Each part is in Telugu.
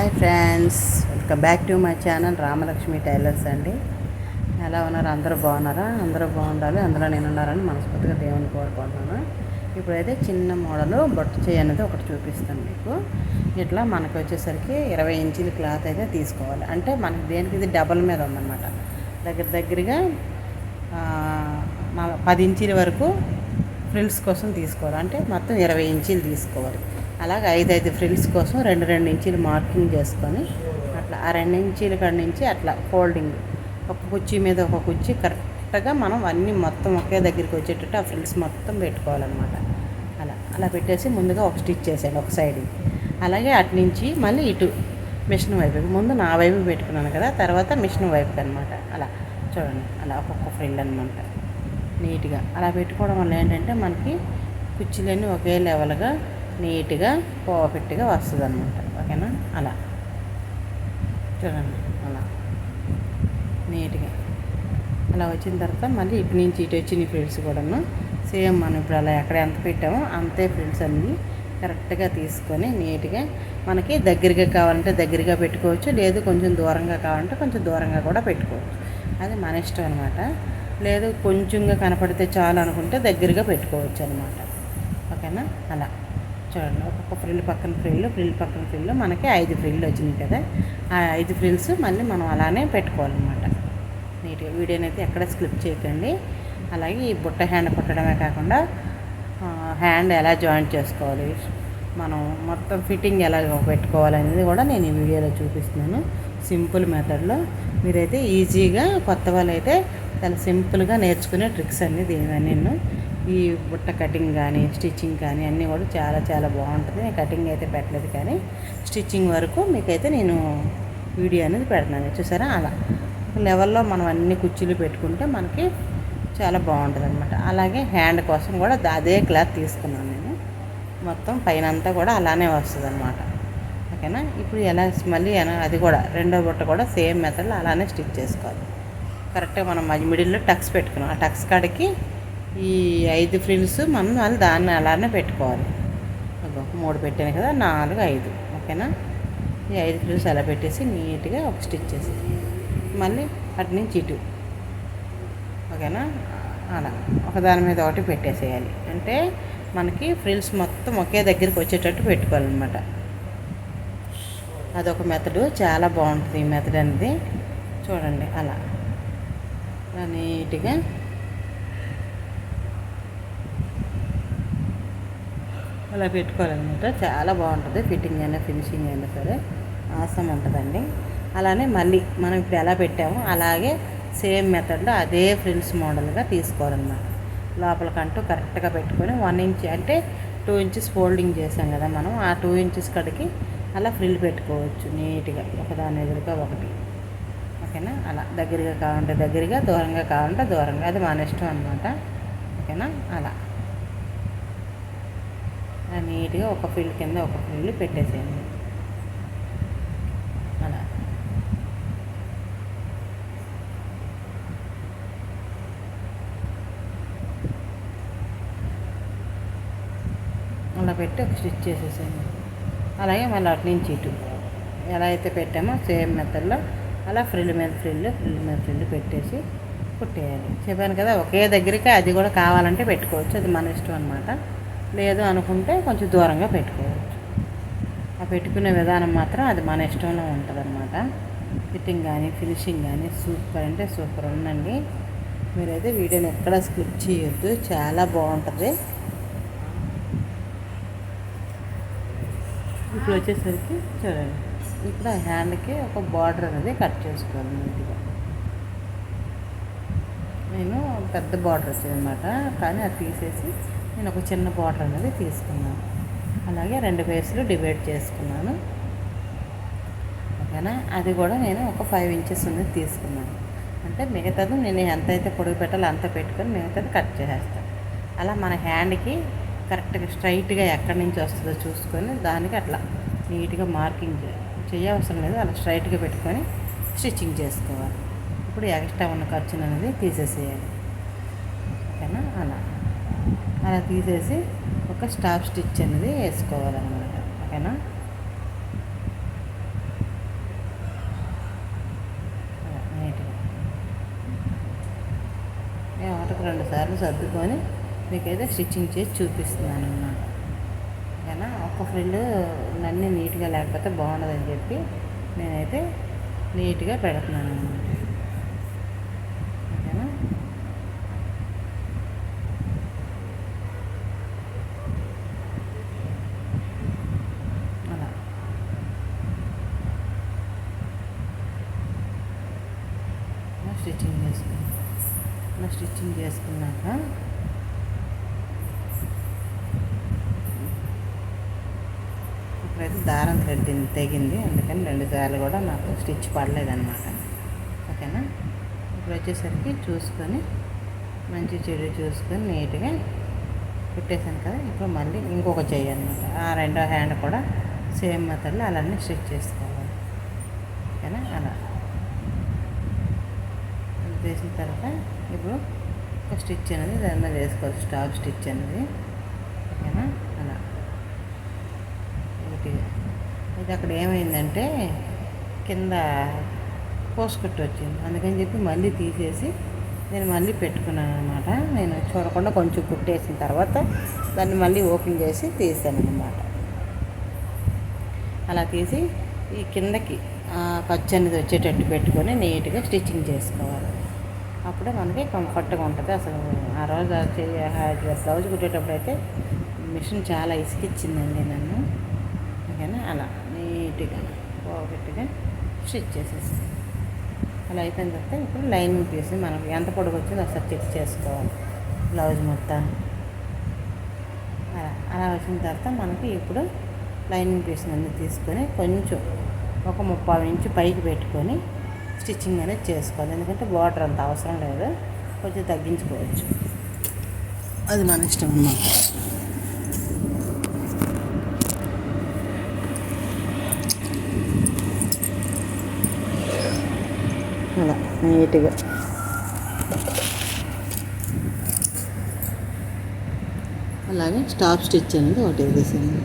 Hi friends welcome back to my channel Ramalakshmi tailors అండి. ఎలా ఉన్నారు? అందరూ బాగున్నారా? అందరూ బాగుండాలి. అందులో నేను ఉన్నారని మనస్ఫూర్తిగా దేవుని కోరుకుంటున్నాను. ఇప్పుడైతే చిన్న మోడలు బొట్టు చేయి అనేది ఒకటి చూపిస్తాను మీకు. ఇట్లా మనకు వచ్చేసరికి ఇరవై ఇంచుల క్లాత్ అయితే తీసుకోవాలి. అంటే మనకి దేనికి? ఇది డబల్ మీద ఉందన్నమాట. దగ్గర దగ్గరగా పది ఇంచుల వరకు ఫ్రిల్స్ కోసం తీసుకోవాలి. అంటే మొత్తం ఇరవై ఇంచులు తీసుకోవాలి. అలాగే ఐదు ఐదు ఫ్రిల్స్ కోసం రెండు రెండు ఇంచీలు మార్కింగ్ చేసుకొని అట్లా ఆ రెండు ఇంచీల కాడ నుంచి అట్లా ఫోల్డింగ్. ఒక కుర్చీ మీద ఒక కుర్చీ కరెక్ట్గా మనం అన్నీ మొత్తం ఒకే దగ్గరికి వచ్చేటట్టు ఆ ఫ్రిల్స్ మొత్తం పెట్టుకోవాలన్నమాట. అలా అలా పెట్టేసి ముందుగా ఒక స్టిచ్ చేసాను ఒక సైడ్ అలాగే అటు నుంచి మళ్ళీ ఇటు మిషన్ వైపు ముందు నా వైపు పెట్టుకున్నాను కదా తర్వాత మిషన్ వైపు అనమాట అలా చూడండి అలా ఒక్కొక్క ఫ్రిల్ అనమాట నీట్గా అలా పెట్టుకోవడం వల్ల ఏంటంటే మనకి కుర్చీలన్నీ ఒకే లెవెల్గా నీట్గా పర్ఫెక్ట్గా వస్తుంది అనమాట ఓకేనా? అలా. చూడండి అలా. నీట్గా. అలా వచ్చిన తర్వాత మళ్ళీ ఇటు నుంచి ఇటు వచ్చిన ఫ్రిల్స్ కూడాను సేమ్ మనం ఇప్పుడు అలా ఎక్కడ ఎంత పెట్టామో అంతే ఫ్రిల్స్ అన్నీ కరెక్ట్గా తీసుకొని నీట్గా మనకి దగ్గరగా కావాలంటే దగ్గరగా పెట్టుకోవచ్చు లేదు కొంచెం దూరంగా కావాలంటే కొంచెం దూరంగా కూడా పెట్టుకోవచ్చు. అది మన ఇష్టం అనమాట లేదు కొంచెంగా కనపడితే చాలు అనుకుంటే దగ్గరగా పెట్టుకోవచ్చు అనమాట ఓకేనా? అలా. చూడండి ఒక్కొక్క ఫ్రిల్ పక్కన ఫ్రిల్ ఫ్రిల్ పక్కన ఫ్రిల్ మనకి ఐదు ఫ్రిల్లు వచ్చినాయి కదా. ఆ ఐదు ఫ్రిల్స్ మళ్ళీ మనం అలానే పెట్టుకోవాలన్నమాట. నీట్గా వీడియోని అయితే ఎక్కడ స్క్లిప్ చేయకండి. అలాగే ఈ బుట్ట హ్యాండ్ కుట్టడమే కాకుండా హ్యాండ్ ఎలా జాయింట్ చేసుకోవాలి మనం మొత్తం ఫిట్టింగ్ ఎలా పెట్టుకోవాలి అనేది కూడా నేను ఈ వీడియోలో చూపిస్తున్నాను. సింపుల్ మెథడ్లో. మీరైతే ఈజీగా కొత్త వాళ్ళైతే చాలా సింపుల్గా నేర్చుకునే ట్రిక్స్ అన్నీ దీని నేను ఈ బుట్ట కటింగ్ కానీ స్టిచ్చింగ్ కానీ అన్నీ కూడా చాలా చాలా బాగుంటుంది. నేను కటింగ్ అయితే పెట్టలేదు కానీ స్టిచ్చింగ్ వరకు మీకైతే నేను వీడియో అనేది పెడుతున్నాను చూసారా? అలా. లెవెల్లో మనం అన్ని కుర్చీలు పెట్టుకుంటే మనకి చాలా బాగుంటుంది అనమాట అలాగే హ్యాండ్ కోసం కూడా అదే క్లాత్ తీసుకున్నాను నేను. మొత్తం పైన అంతా కూడా అలానే వస్తుంది అనమాట ఓకేనా? ఇప్పుడు ఎలా మళ్ళీ అది కూడా రెండో బుట్ట కూడా సేమ్ మెథడ్లో అలానే స్టిచ్ చేసుకోవాలి. కరెక్ట్గా మనం మధ్య మిడిల్లో టక్స్ పెట్టుకున్నాం. ఆ టక్స్ కాడికి ఈ ఐదు ఫ్రిల్స్ మనం మళ్ళీ దాన్ని అలానే పెట్టుకోవాలి. మూడు పెట్టాను కదా నాలుగు ఐదు. ఓకేనా? ఈ ఐదు ఫ్రిల్స్ అలా పెట్టేసి నీట్గా ఒక స్టిచ్ చేసి మళ్ళీ అటు నుంచి ఇటు. ఓకేనా? అలా. ఒకదాని మీద ఒకటి పెట్టేసేయాలి. అంటే మనకి ఫ్రిల్స్ మొత్తం ఒకే దగ్గరికి వచ్చేటట్టు పెట్టుకోవాలన్నమాట. అదొక మెథడు చాలా బాగుంటుంది ఈ మెథడ్ అనేది. చూడండి అలా నీట్గా అలా పెట్టుకోవాలన్నమాట. చాలా బాగుంటుంది. ఫిట్టింగ్ అయినా ఫినిషింగ్ అయినా సరే ఆసం ఉంటుందండి. అలానే మళ్ళీ మనం ఇప్పుడు ఎలా పెట్టామో అలాగే సేమ్ మెథడ్లో అదే ఫ్రిల్స్ మోడల్గా తీసుకోవాలన్నమాట. లోపలకంటూ కరెక్ట్గా పెట్టుకొని వన్ ఇంచ్ అంటే టూ ఇంచెస్ ఫోల్డింగ్ చేసాం కదా మనం ఆ టూ ఇంచెస్ కడికి అలా ఫ్రిల్ పెట్టుకోవచ్చు నీట్గా. ఒకదాని ఎదురుగా ఒకటి. ఓకేనా? అలా దగ్గరగా కావాలంటే దగ్గరగా దూరంగా కావాలంటే దూరంగా. అది మన ఇష్టం అనమాట ఓకేనా? అలా. అలా నీట్గా ఒక ఫీల్డ్ కింద ఒక ఫీల్డ్ పెట్టేసేయండి. అలా. అలా పెట్టి ఒక స్టిచ్ చేసేసేయండి. అలాగే మళ్ళీ అటు నుంచి ఇటు. ఎలా అయితే పెట్టామో సేమ్ మెథడ్లో అలా ఫ్రిల్ మీద ఫ్రిల్ ఫ్రిల్ మీద ఫ్రిల్ పెట్టేసి కుట్టేయాలి. చెప్పాను కదా ఒకే దగ్గరికి అది కూడా కావాలంటే పెట్టుకోవచ్చు. అది మన ఇష్టం అనమాట లేదు అనుకుంటే కొంచెం దూరంగా పెట్టుకోవచ్చు. ఆ పెట్టుకునే విధానం మాత్రం అది మన ఇష్టంలో ఉంటుంది అనమాట ఫిట్టింగ్ కానీ ఫినిషింగ్ కానీ సూపర్ అంటే సూపర్ ఉందండి. మీరైతే వీడియోని ఎక్కడ స్కిప్ చేయొద్దు చాలా బాగుంటుంది. ఇప్పుడు వచ్చేసరికి చూడండి. ఇప్పుడు ఆ హ్యాండ్కి ఒక బార్డర్ అనేది కట్ చేసుకోవాలి నీట్గా. నేను పెద్ద బార్డర్ వచ్చింది అనమాట కానీ అది తీసేసి నేను ఒక చిన్న బార్డర్ అనేది తీసుకున్నాను. అలాగే రెండు ఫేస్లు డివైడ్ చేసుకున్నాను. ఓకేనా? అది కూడా నేను ఒక ఫైవ్ ఇంచెస్ అనేది తీసుకున్నాను. అంటే మిగతాది నేను ఎంత అయితే పొడుగు పెట్టాలో అంత పెట్టుకొని మిగతాది కట్ చేసేస్తాను అలా మన హ్యాండ్కి కరెక్ట్గా స్ట్రైట్గా ఎక్కడి నుంచి వస్తుందో చూసుకొని దానికి అట్లా నీట్గా మార్కింగ్ చేయ చేయవసరం లేదు. అలా స్ట్రైట్గా పెట్టుకొని స్టిచ్చింగ్ చేసుకోవాలి. ఇప్పుడు ఎక్స్ట్రా ఉన్న ఖర్చును అనేది తీసేసేయాలి. ఓకేనా? అలా. అలా తీసేసి ఒక స్టాప్ స్టిచ్ అనేది వేసుకోవాలన్నమాట. ఓకేనా? ఒకటికి రెండు సార్లు సర్దుకొని మీకైతే స్టిచ్చింగ్ చేసి చూపిస్తున్నాను అన్నమాట ఓకేనా? ఒక ఫ్రిల్ నన్ను నీట్గా లేకపోతే బాగుండదని చెప్పి నేనైతే నీట్గా పెడుతున్నాను అన్నమాట స్టిచ్చింగ్ చేసుకున్నాక ఇప్పుడైతే దారం థ్రెడ్ తెగింది. అందుకని రెండు దారాలు కూడా నాకు స్టిచ్ పడలేదన్నమాట. ఓకేనా? ఇప్పుడు వచ్చేసరికి చూసుకొని మంచి చెడు చూసుకొని నీట్గా కుట్టేసాను కదా. ఇప్పుడు మళ్ళీ ఇంకొక చెయ్యి అనమాట ఆ రెండో హ్యాండ్ కూడా సేమ్ మెథడ్లో అలానే స్టిచ్ చేసుకోవాలి. ఓకేనా? అలా. వేసిన తర్వాత ఇప్పుడు ఒక స్టిచ్ అనేది దాని వేసుకోవచ్చు స్టాప్ స్టిచ్ అనేది. ఓకేనా? అలా. నీట్గా ఇది అక్కడ ఏమైందంటే కింద పోసుకట్టు వచ్చింది. అందుకని చెప్పి మళ్ళీ తీసేసి నేను మళ్ళీ పెట్టుకున్నాను అనమాట నేను చూడకుండా కొంచెం కుట్టేసిన తర్వాత దాన్ని మళ్ళీ ఓపెన్ చేసి తీసాను అనమాట అలా తీసి ఈ కిందకి ఖర్చు అనేది వచ్చేటట్టు పెట్టుకొని నీట్గా స్టిచ్చింగ్ చేసుకోవాలి. అప్పుడే మనకి కంఫర్ట్గా ఉంటుంది. అసలు ఆ రోజు బ్లౌజ్ కుట్టేటప్పుడు అయితే మిషన్ చాలా ఇసుకిచ్చిందండి నన్ను. ఓకేనా? అలా నీట్గా పర్ఫెక్ట్గా స్టిచ్ చేసేసి. అలా అయిపోయిన తర్వాత ఇప్పుడు లైనింగ్ పీస్ మనకి ఎంత పొడుగు వచ్చిందో ఒకసారి చెక్ చేసుకోవాలి. బ్లౌజ్ మొత్తం. అలా అలా వచ్చిన తర్వాత మనకి ఇప్పుడు లైనింగ్ పీస్ అన్నీ తీసుకొని కొంచెం ఒక ముప్పై ఇంచు పైకి పెట్టుకొని స్టిచ్చింగ్ అనేది చేసుకోవాలి. ఎందుకంటే బార్డర్ అంత అవసరం లేదు. కొంచెం తగ్గించుకోవచ్చు. అది మన ఇష్టం అన్నమాట. అలా నీట్గా. అలాగే స్టాప్ స్టిచ్ అనేది ఒకటి వేసేసాను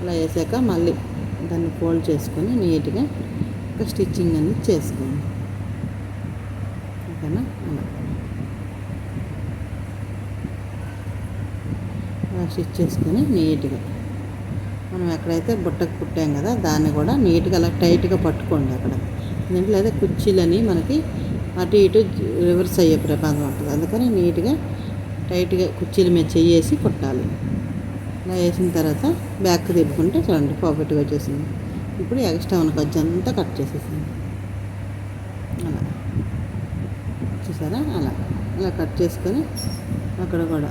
అలా వేసాక మళ్ళీ దాన్ని ఫోల్డ్ చేసుకొని నీట్గా ఒక స్టిచ్చింగ్ అనేది చేసుకోండి. ఓకేనా? అలా. అలా స్టిచ్ చేసుకొని నీట్గా. మనం ఎక్కడైతే బుట్టకు కుట్టాం కదా దాన్ని కూడా నీట్గా అలా టైట్గా పట్టుకోండి అక్కడ. ఎందుకంటే లేదా కుర్చీలని మనకి అటు ఇటు రివర్స్ అయ్యే ప్రమాదం ఉంటుంది. అందుకని నీట్గా టైట్గా కుర్చీల మీద చెయ్యేసి కుట్టాలి. ఇలా వేసిన తర్వాత బ్యాక్ తిప్పుకుంటే చూడండి పాకెట్గా వచ్చేసింది. ఇప్పుడు ఎక్స్ట్రా ఉన్న ఖర్చు అంతా కట్ చేసేసింది అలా. చూసారా? అలా. అలా కట్ చేసుకొని అక్కడ కూడా.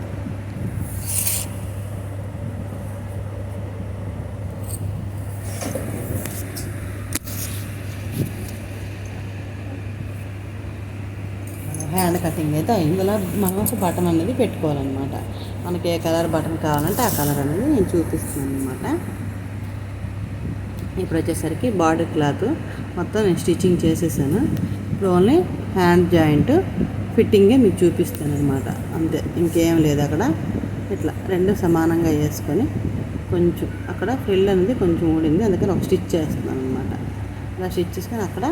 హ్యాండ్ కటింగ్ అయితే ఇందులో మనం ఒక బటన్ అనేది పెట్టుకోవాలన్నమాట. మనకి ఏ కలర్ బటన్ కావాలంటే ఆ కలర్ అనేది నేను చూపిస్తున్నాను అనమాట ఇప్పుడు వచ్చేసరికి బార్డర్ క్లాత్ మొత్తం నేను స్టిచ్చింగ్ చేసేసాను. ఇప్పుడు ఓన్లీ హ్యాండ్ జాయింట్ ఫిట్టింగే మీకు చూపిస్తాను అనమాట అంతే ఇంకేం లేదు అక్కడ. ఇట్లా రెండు సమానంగా వేసుకొని కొంచెం అక్కడ ఫ్రిల్ అనేది కొంచెం ఊడింది. అందుకని ఒక స్టిచ్ చేస్తున్నాను అనమాట అలా స్టిచ్ చేసుకొని అక్కడ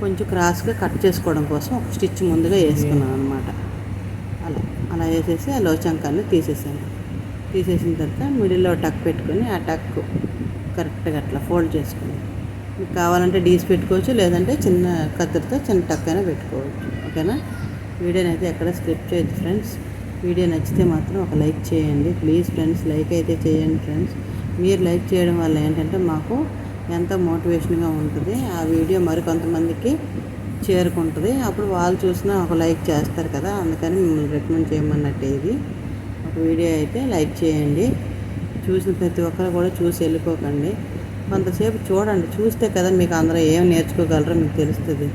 కొంచెం క్రాస్గా కట్ చేసుకోవడం కోసం ఒక స్టిచ్ ముందుగా వేసుకున్నాను అనమాట అలా అలా వేసేసి ఆ లోచంకాన్ని తీసేసాను. తీసేసిన తర్వాత మిడిల్లో టక్ పెట్టుకొని ఆ టక్ కరెక్ట్గా అట్లా ఫోల్డ్ చేసుకుని. మీకు కావాలంటే డీస్ పెట్టుకోవచ్చు లేదంటే చిన్న కత్తిరితో చిన్న టక్ పెట్టుకోవచ్చు. ఓకేనా? వీడియోని అయితే ఎక్కడ స్క్రిప్ట్ చేయొద్దు ఫ్రెండ్స్. వీడియో నచ్చితే మాత్రం ఒక లైక్ చేయండి. ప్లీజ్ ఫ్రెండ్స్ లైక్ అయితే చేయండి ఫ్రెండ్స్. మీరు లైక్ చేయడం వల్ల ఏంటంటే మాకు ఎంత మోటివేషన్గా ఉంటుంది ఆ వీడియో మరి కొంతమందికి చేరుకుంటుంది. అప్పుడు వాళ్ళు చూసినా ఒక లైక్ చేస్తారు కదా అందుకని మిమ్మల్ని రికమెండ్ చేయమన్నట్టే ఇది. ఒక వీడియో అయితే లైక్ చేయండి. చూసిన ప్రతి ఒక్కరు కూడా చూసి వెళ్ళిపోకండి. కొంతసేపు చూడండి. చూస్తే కదా మీకు అందరూ ఏం నేర్చుకోగలరో మీకు తెలుస్తుంది.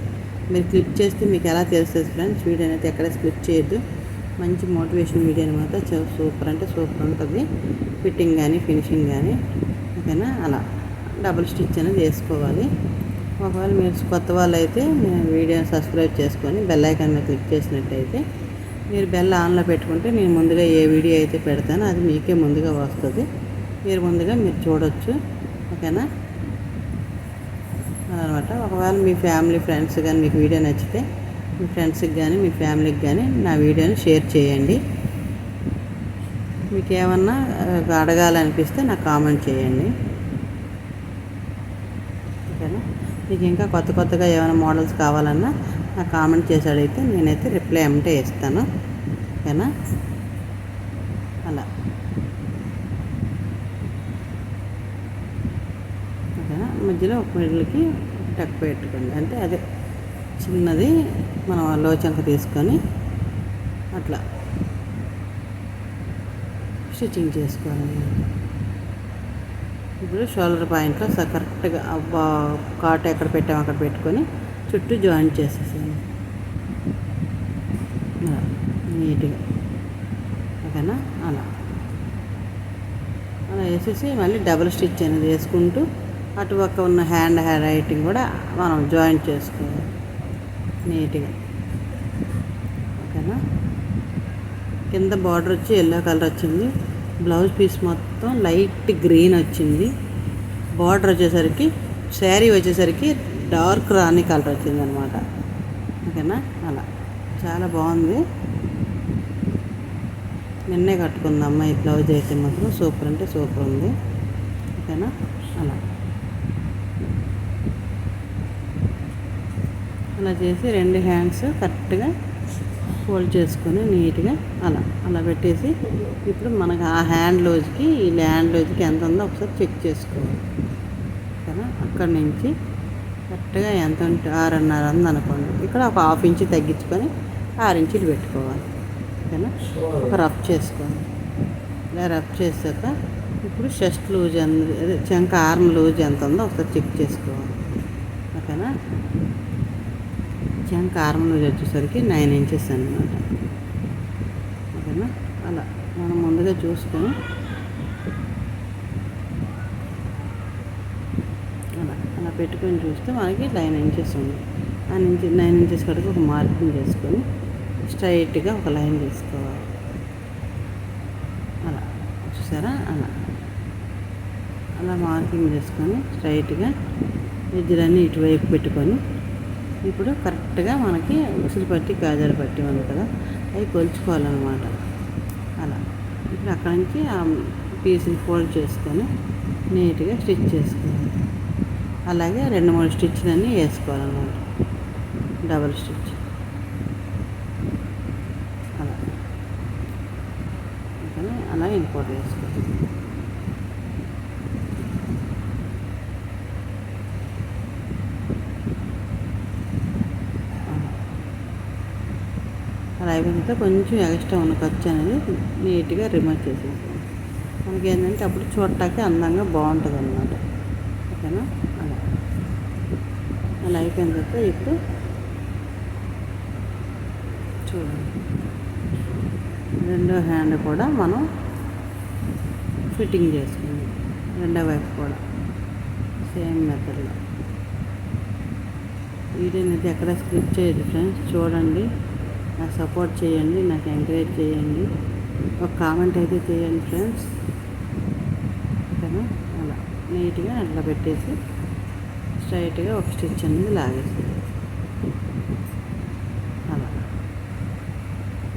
మీరు క్లిక్ చేస్తే మీకు ఎలా తెలుస్తుంది ఫ్రెండ్స్? వీడియో అయితే ఎక్కడ స్క్లిప్ చేయొద్దు. మంచి మోటివేషన్ వీడియో అనమాట సూపర్ అంటే సూపర్ ఉంటుంది. ఫిట్టింగ్ కానీ ఫినిషింగ్ కానీ ఓకేనా? అలా. డబుల్ స్టిచ్ అనేది వేసుకోవాలి. ఒకవేళ మీరు కొత్త వాళ్ళు అయితే వీడియో వీడియోని సబ్స్క్రైబ్ చేసుకొని బెల్ ఐకాన్ మీద క్లిక్ చేసినట్టయితే మీరు బెల్ ఆన్లో పెట్టుకుంటే నేను ముందుగా ఏ వీడియో అయితే పెడతానో అది మీకే ముందుగా వస్తుంది. మీరు ముందుగా మీరు చూడొచ్చు. ఓకేనా? అనమాట ఒకవేళ మీ ఫ్యామిలీ ఫ్రెండ్స్ కానీ మీకు వీడియో నచ్చితే మీ ఫ్రెండ్స్కి కానీ మీ ఫ్యామిలీకి కానీ నా వీడియోని షేర్ చేయండి. మీకు ఏమన్నా అడగాలనిపిస్తే నాకు కామెంట్ చేయండి. ఓకేనా? మీకు ఇంకా కొత్త కొత్తగా ఏమైనా మోడల్స్ కావాలన్నా ఆ కామెంట్ చేసి అడిగితే నేనైతే రిప్లై ఏమంటే ఇస్తాను. ఓకేనా? అలా. ఓకేనా? మధ్యలో ఒక మిడిల్కి టక్ పెట్టుకోండి. అంటే అదే చిన్నది మనం లోచంక తీసుకొని అట్లా స్టిచ్చింగ్ చేసుకోవాలి. ఇప్పుడు షోల్డర్ పాయింట్లో కరెక్ట్గా కాట్ ఎక్కడ పెట్టాము అక్కడ పెట్టుకొని చుట్టూ జాయిన్ చేసేసాను అలా నీట్గా. ఓకేనా? అలా. అలా వేసేసి మళ్ళీ డబుల్ స్టిచ్ అనేది వేసుకుంటూ అటు పక్క ఉన్న హ్యాండ్ హ్యాండ్ రైటింగ్ కూడా మనం జాయిన్ చేసుకోవాలి. నీట్గా. ఓకేనా? కింద బార్డర్ వచ్చి ఎల్లో కలర్ వచ్చింది. బ్లౌజ్ పీస్ మొత్తం లైట్ గ్రీన్ వచ్చింది. బార్డర్ వచ్చేసరికి శారీ వచ్చేసరికి డార్క్ రాణి కలర్ వచ్చింది అనమాట ఓకేనా? అలా. చాలా బాగుంది. నిన్నే కట్టుకుంది అమ్మాయి బ్లౌజ్ అయితే మాత్రం సూపర్ అంటే సూపర్ ఉంది. ఓకేనా? అలా. అలా చేసి రెండు హ్యాండ్స్ కరెక్ట్గా ఫోల్డ్ చేసుకొని నీట్గా అలా. అలా పెట్టేసి ఇప్పుడు మనకు ఆ హ్యాండ్ లోజ్కి ఈ హ్యాండ్ లోజ్కి ఎంత ఉందో ఒకసారి చెక్ చేసుకోవాలి. ఓకేనా? అక్కడి నుంచి కరెక్ట్గా ఎంత ఉంటే ఆరున్నర ఉంది అనుకోండి. ఇక్కడ ఒక హాఫ్ ఇంచ్ తగ్గించుకొని ఆరు ఇంచులు పెట్టుకోవాలి. ఓకేనా? ఒక రఫ్ చేసుకోవాలి ఇలా రఫ్ చేశాక ఇప్పుడు చెస్ట్ లూజ్ ఎంత అదే చంక ఆర్మ్ లూజ్ ఎంత ఉందో ఒకసారి చెక్ చేసుకోవాలి. ఓకేనా? చెంక ఆర్మ్ లూజ్ వచ్చేసరికి నైన్ ఇంచెస్ అనమాట ఓకేనా? అలా మనం ముందుగా చూసుకొని అలా అలా పెట్టుకొని చూస్తే మనకి నైన్ ఇంచెస్ ఉంది. ఆ నుంచి నైన్ ఇంచెస్ కడుకు ఒక మార్కింగ్ చేసుకొని స్ట్రైట్గా ఒక లైన్ తీసుకోవాలి. అలా చూసారా? అలా. అలా మార్కింగ్ చేసుకొని స్ట్రైట్గా ఎద్దులన్నీ ఇటువైపు పెట్టుకొని ఇప్పుడు కరెక్ట్గా మనకి ఉసిరి పట్టి గాజాలు పట్టి ఉంది కదా అవి కొలుచుకోవాలన్నమాట. అలా. ఇప్పుడు అక్కడి నుంచి ఆ పీస్ని ఫోల్డ్ చేసుకొని నీట్గా స్టిచ్ చేసుకోవాలి. అలాగే రెండు మూడు స్టిచ్లన్నీ వేసుకోవాలన్నమాట. Double stitch. అలా. అలా ఇంకోటి వేసుకోవాలి అలా. అయిపోయిన కొంచెం ఎక్స్ట్రా ఉన్న ఖర్చు అనేది నీట్గా రిమూవ్ చేసేసాం మనకి ఏంటంటే అప్పుడు చూడటానికి అందంగా బాగుంటుంది అన్నమాట ఓకేనా అలా. అలా అయిపోయిన తర్వాత ఇప్పుడు చూడండి. రెండో హ్యాండ్ కూడా మనం ఫిట్టింగ్ చేసుకుంది. రెండో వైపు కూడా సేమ్ మెథడ్లో. వీడియోని అయితే ఎక్కడ స్క్రిప్ట్ చేయదు ఫ్రెండ్స్. చూడండి. నాకు సపోర్ట్ చేయండి. నాకు ఎంకరేజ్ చేయండి. ఒక కామెంట్ అయితే చేయండి ఫ్రెండ్స్. ఓకేనా? నీట్గా అట్లా పెట్టేసి స్ట్రైట్గా ఒక స్టిచ్ అనేది లాగేసి అలా.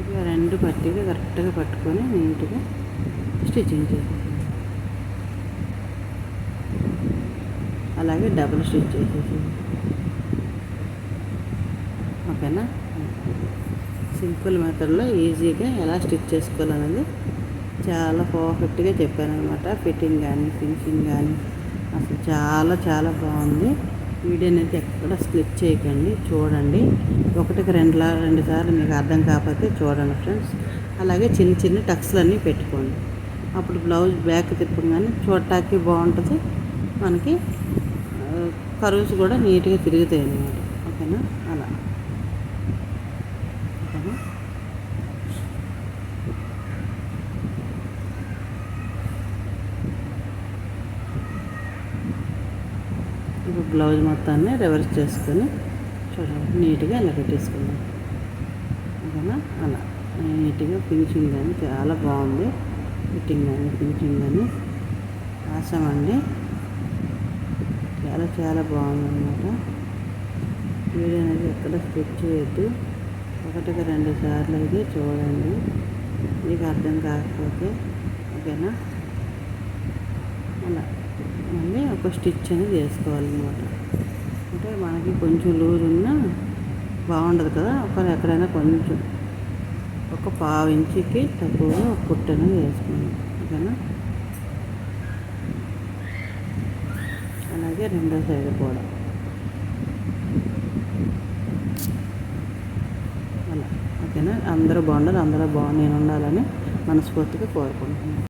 ఇక రెండు పట్టీలు కరెక్ట్గా పట్టుకొని నీట్గా స్టిచ్చింగ్ చేసేసి అలాగే డబుల్ స్టిచ్ చేసేసి ఓకేనా? సింపుల్ మెథడ్లో ఈజీగా ఎలా స్టిచ్ చేసుకోవాలనేది చాలా పర్ఫెక్ట్గా చెప్పాను అనమాట ఫిట్టింగ్ కానీ ఫినిషింగ్ కానీ అసలు చాలా చాలా బాగుంది. వీడియో అనేది ఎక్కడ స్ప్లిట్ చేయకండి చూడండి. ఒకటికి రెండు రెండు సార్లు మీకు అర్థం కాకపోతే చూడండి ఫ్రెండ్స్. అలాగే చిన్న చిన్న టక్స్లన్నీ పెట్టుకోండి. అప్పుడు బ్లౌజ్ బ్యాక్ తిప్పగానే చూడటానికి బాగుంటుంది. మనకి కరువుస్ కూడా నీట్గా తిరుగుతాయి అన్నమాట ఓకేనా? ఇప్పుడు బ్లౌజ్ మొత్తాన్ని రివర్స్ చేసుకొని చూడండి. నీట్గా ఇలా పెట్టేసుకుందాం ఓకేనా అలా. నీట్గా ఫినిషింగ్ కానీ చాలా బాగుంది. ఫిట్టింగ్ కానీ ఫినిషింగ్ కానీ. ఆసం చాలా చాలా బాగుంది అనమాట వీడియో అనేది ఎక్కడ స్కిప్ చేయొద్దు. ఒకటికి రెండు సార్లు అయితే చూడండి. మీకు అర్థం కాకపోతే. ఓకేనా? అలా. ఒక స్టిచ్ అనేది వేసుకోవాలన్నమాట అంటే మనకి కొంచెం లూజ్ ఉన్నా బాగుండదు కదా ఒక ఎక్కడైనా కొంచెం ఒక పావు ఇంచుకి తక్కువగా కుట్టు అనేది వేసుకోండి ఓకేనా? అలాగే రెండో సైడ్ కూడా. అలా ఓకేనా? అందరూ బాగుండాలి అందరూ బాగు నేను ఉండాలని మనస్ఫూర్తిగా కోరుకుంటున్నాను.